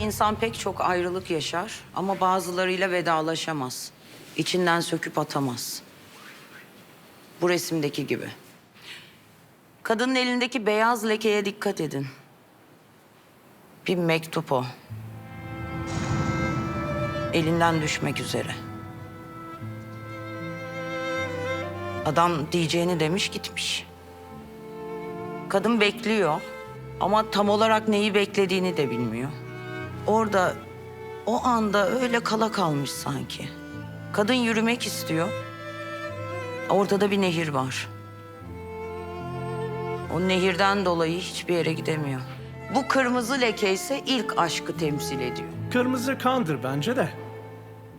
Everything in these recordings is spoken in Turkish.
İnsan pek çok ayrılık yaşar ama bazılarıyla vedalaşamaz. İçinden söküp atamaz. Bu resimdeki gibi. Kadının elindeki beyaz lekeye dikkat edin. Bir mektup o. Elinden düşmek üzere. Adam diyeceğini demiş gitmiş. Kadın bekliyor ama tam olarak neyi beklediğini de bilmiyor. Orada o anda öyle kala kalmış sanki. Kadın yürümek istiyor. Ortada bir nehir var. O nehirden dolayı hiçbir yere gidemiyor. Bu kırmızı leke ise ilk aşkı temsil ediyor. Kırmızı kandır bence de.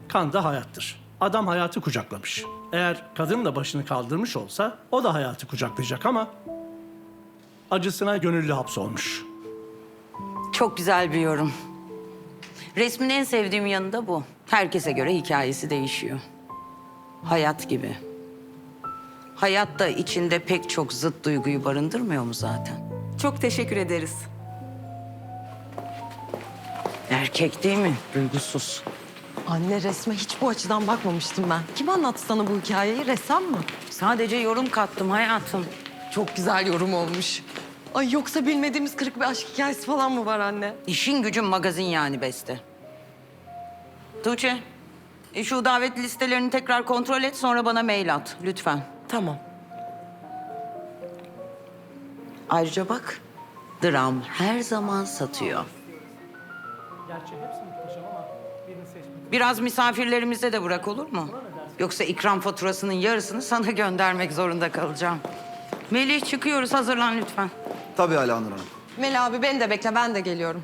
Kan da hayattır. Adam hayatı kucaklamış. Eğer kadın da başını kaldırmış olsa o da hayatı kucaklayacak ama acısına gönüllü hapsolmuş. Çok güzel bir yorum. Resmin en sevdiğim yanı da bu. Herkese göre hikayesi değişiyor. Hayat gibi. Hayat da içinde pek çok zıt duyguyu barındırmıyor mu zaten? Çok teşekkür ederiz. Erkek değil mi? Duygusuz. Anne resme hiç bu açıdan bakmamıştım ben. Kim anlattı sana bu hikayeyi? Ressam mı? Sadece yorum kattım hayatım. Çok güzel yorum olmuş. Ay yoksa bilmediğimiz kırık bir aşk hikayesi falan mı var anne? İşin gücün magazin yani Beste. Tuğçe, e, şu davet listelerini tekrar kontrol et sonra bana mail at lütfen. Tamam. Ayrıca bak, dram her zaman satıyor. Biraz misafirlerimize de bırak olur mu? Yoksa ikram faturasının yarısını sana göndermek zorunda kalacağım. Melih çıkıyoruz hazırlan lütfen. Tabii Alanur Hanım. Mel abi beni de bekle ben de geliyorum.